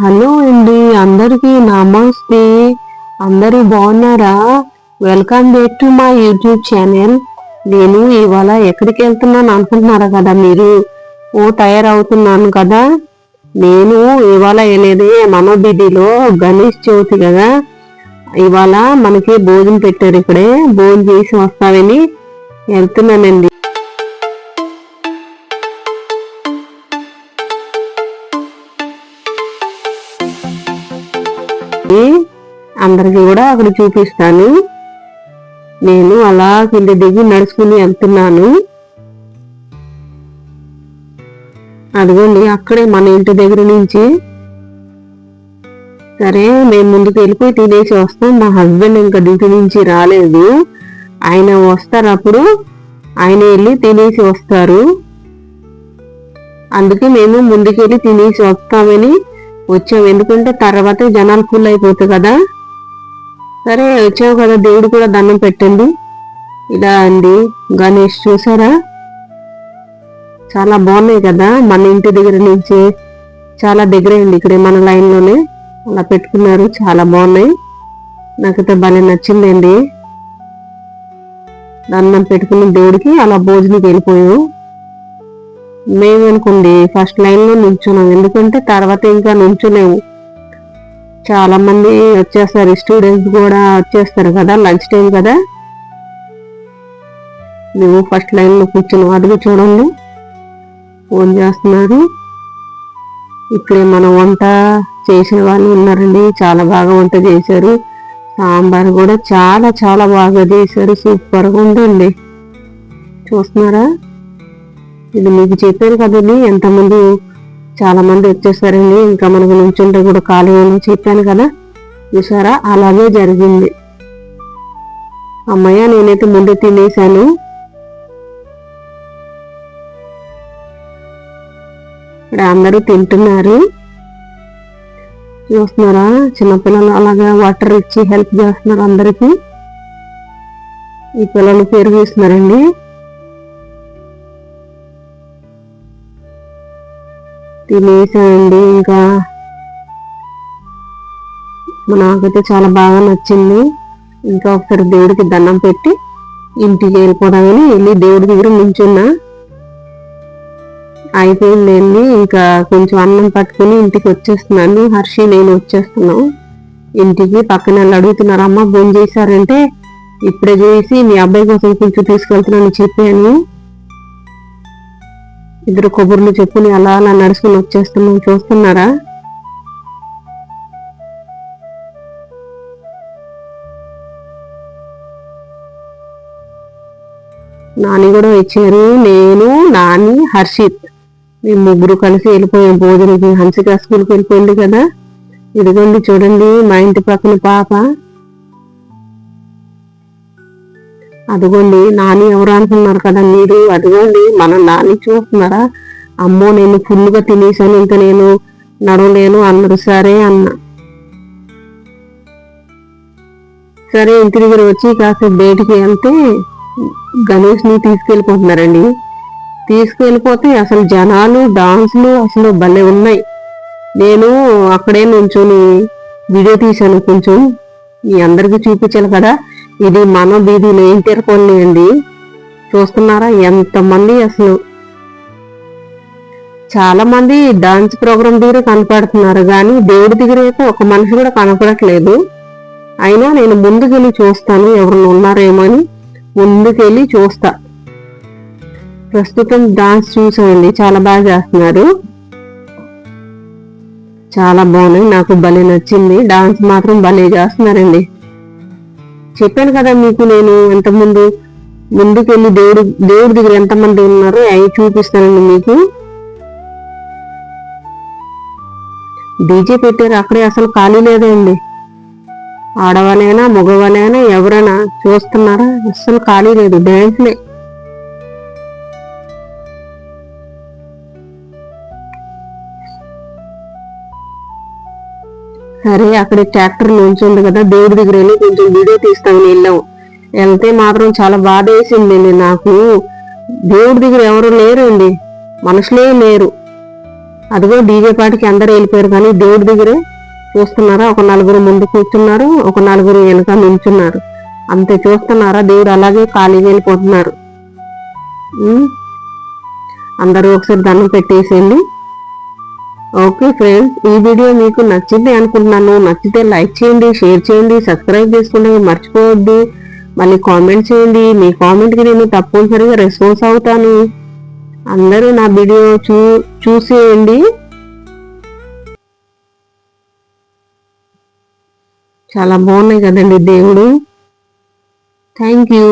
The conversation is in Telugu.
హలో అండి అందరికీ నమస్తే. అందరూ బాగున్నారా? Welcome back to my YouTube channel. నేను ఇవాళ ఎక్కడికి వెళ్తున్నాను అనుకుంటున్నారా కదా మీరు? ఓ తయారవుతున్నాను కదా. నేను ఇవాళ వెళ్ళేది మనోబిడిలో గణేష్ చవితి కదా. ఇవాళ మనకి భోజనం పెట్టారు ఇక్కడే భోజనం చేసి వస్తామని వెళ్తున్నానండి. అందరికి కూడా అక్కడ చూపిస్తాను. నేను అలా కింద దిగి నడుచుకుని వెళ్తున్నాను. అదిగోండి అక్కడే మన ఇంటి దగ్గర నుంచి. సరే మేము ముందుకు వెళ్ళిపోయి తినేసి వస్తాం. మా హస్బెండ్ ఇంకా డ్యూటీ నుంచి రాలేదు. ఆయన వస్తారు అప్పుడు ఆయన వెళ్ళి తినేసి వస్తారు. అందుకే మేము ముందుకెళ్ళి తినేసి వస్తామని వచ్చాము ఎందుకంటే తర్వాత జనాలు ఫుల్ అయిపోతాయి కదా. సరే వచ్చావు కదా. దేవుడు కూడా దండం పెట్టండి. ఇలా అండి. గణేష్ చూసారా? చాలా బాగున్నాయి కదా. మన ఇంటి దగ్గర నుంచి చాలా దగ్గరే అయింది ఇక్కడ మన లైన్లోనే అలా పెట్టుకున్నారు. చాలా బాగున్నాయి. నాకైతే భలే నచ్చిందండి. దండం పెట్టుకున్న దేవుడికి అలా భోజనకి వెళ్ళిపోయాం మేము అనుకోండి ఫస్ట్ లైన్లో నిల్చున్నాం ఎందుకంటే తర్వాత ఇంకా నిల్చులేము చాలామంది వచ్చేస్తారు స్టూడెంట్స్ కూడా వచ్చేస్తారు కదా లంచ్ టైం కదా. మేము ఫస్ట్ లైన్లో కూర్చున్నాం. అదిగో చూడండి. ఫోన్ చేస్తున్నారు. ఇక్కడే మన వంట చేసిన వాళ్ళు ఉన్నారండి. చాలా బాగా వంట చేశారు. సాంబార్ కూడా చాలా చాలా బాగా చేశారు. సూపర్గా ఉందండి. చూస్తున్నారా? ఇది మీకు చెప్పాను కదండి ఎంతమంది చాలా మంది వచ్చేసారండి. ఇంకా మనకు నుంచుంటే కూడా ఖాళీ అని చెప్పాను కదా. చూసారా? అలాగే జరిగింది. అమ్మయ్య నేనైతే ముందు తినేసాను ఇక్కడ అందరూ తింటున్నారు. చూస్తున్నారా? చిన్నపిల్లలు అలాగా వాటర్ ఇచ్చి హెల్ప్ చేస్తున్నారు అందరికీ. ఈ పిల్లలు పెరుగు ఇస్తున్నారండి తినేసానండి ఇంకా. నాకైతే చాలా బాగా నచ్చింది. ఇంకా ఒకసారి దేవుడికి దండం పెట్టి ఇంటికి వెళ్ళిపోదామని వెళ్ళి దేవుడి దగ్గర నుంచున్నా. అయిపోయిందండి. ఇంకా కొంచెం అన్నం పట్టుకుని ఇంటికి వచ్చేస్తున్నాను. హర్షి నేను వచ్చేస్తున్నాం. ఇంటికి పక్కన వాళ్ళు అడుగుతున్నారు అమ్మ భోజనం చేశారంటే ఇప్పుడే చేసి మీ అబ్బాయి కోసం కొంచెం తీసుకెళ్తున్నాను చెప్పాను. ఇద్దరు కొబ్బరిని చెప్పుని అలా అలా నడుచుకుని వచ్చేస్తున్నాం. చూస్తున్నారా? నాని కూడా ఇచ్చారు నేను నాని హర్షిత్. మేము ముగ్గురు కలిసి వెళ్ళిపోయాం. భోజనకి హంసిక స్కూల్కి వెళ్ళిపోయింది కదా. ఇదిగోండి చూడండి మా ఇంటి పక్కన పాప. అదిగోండి నాని ఎవరు అనుకున్నారు కదా మీరు? అదిగోండి మన నాని చూస్తున్నారా? అమ్మో నేను ఫుల్గా తినేసాను ఇంకా నేను నడవలేను అన్నారు. సరే అన్న. సరే ఇంటి దగ్గర వచ్చి కాసేపు బయటికి వెళ్తే గణేష్ని తీసుకెళ్ళిపోతున్నారండి. తీసుకెళ్ళిపోతే అసలు జనాలు డాన్స్లు అసలు భలే ఉన్నాయి. నేను అక్కడే నుంచొని వీడియో తీశాను కొంచెం. మీ అందరికీ చూపించాలి కదా. ఇది మన బీది లేని తిరగండి అండి. చూస్తున్నారా? ఎంతమంది అసలు? చాలా మంది డాన్స్ ప్రోగ్రామ్ దగ్గర కనపడుతున్నారు కానీ దేవుడి దగ్గర అయితే ఒక మనిషి కూడా కనపడట్లేదు. అయినా నేను ముందుకెళ్ళి చూస్తాను ఎవరిని ఉన్నారేమో అని ముందుకెళ్ళి చూస్తా. ప్రస్తుతం డాన్స్ చూసామండి చాలా బాగా చేస్తున్నారు. చాలా బాగున్నాయి నాకు భలే నచ్చింది. డాన్స్ మాత్రం భలే చేస్తున్నారండి. చెప్పాను కదా మీకు నేను ఇంతకుముందు ముందుకెళ్ళి దేవుడు దేవుడి దగ్గర ఎంతమంది ఉన్నారో అవి చూపిస్తానండి మీకు. డీజే పెట్టారు అక్కడే అసలు ఖాళీ లేదండి ఆడవాళ్ళైనా మగవాళ్ళైనా ఎవరైనా చూస్తున్నారా? అస్సలు ఖాళీ లేదు డ్యాన్స్లే. సరే అక్కడ ట్రాక్టర్ ఉంది కదా దేవుడి దగ్గర వెళ్ళి కొంచెం వీడియో తీస్తామని వెళ్ళాం వెళ్తే మాత్రం చాలా బాధ వేసిందండి నాకు. దేవుడి దగ్గర ఎవరు లేరండి. మనుషులే లేరు. అదిగో డీజే పాటికి అందరూ వెళ్ళిపోయారు కానీ దేవుడి దగ్గరే చూస్తున్నారా? ఒక నలుగురు ముందు కూర్చున్నారు ఒక నలుగురు వెనక నిల్చున్నారు అంతే చూస్తున్నారా? దేవుడు అలాగే ఖాళీగా వెళ్ళిపోతున్నారు. అందరూ ఒకసారి దండం పెట్టేసేయండి. ఓకే ఫ్రెండ్స్ ఈ వీడియో మీకు నచ్చింది అనుకుంటున్నాను. నచ్చితే లైక్ చేయండి షేర్ చేయండి సబ్స్క్రైబ్ చేసుకుంటే మర్చిపోవద్దు. మళ్ళీ కామెంట్ చేయండి. మీ కామెంట్కి నేను తప్పనిసరిగా రెస్పాన్స్ అవుతాను. అందరూ నా వీడియో చూ చూసేయండి. చాలా బాగున్నాయి కదండి దేవుడు. Thank you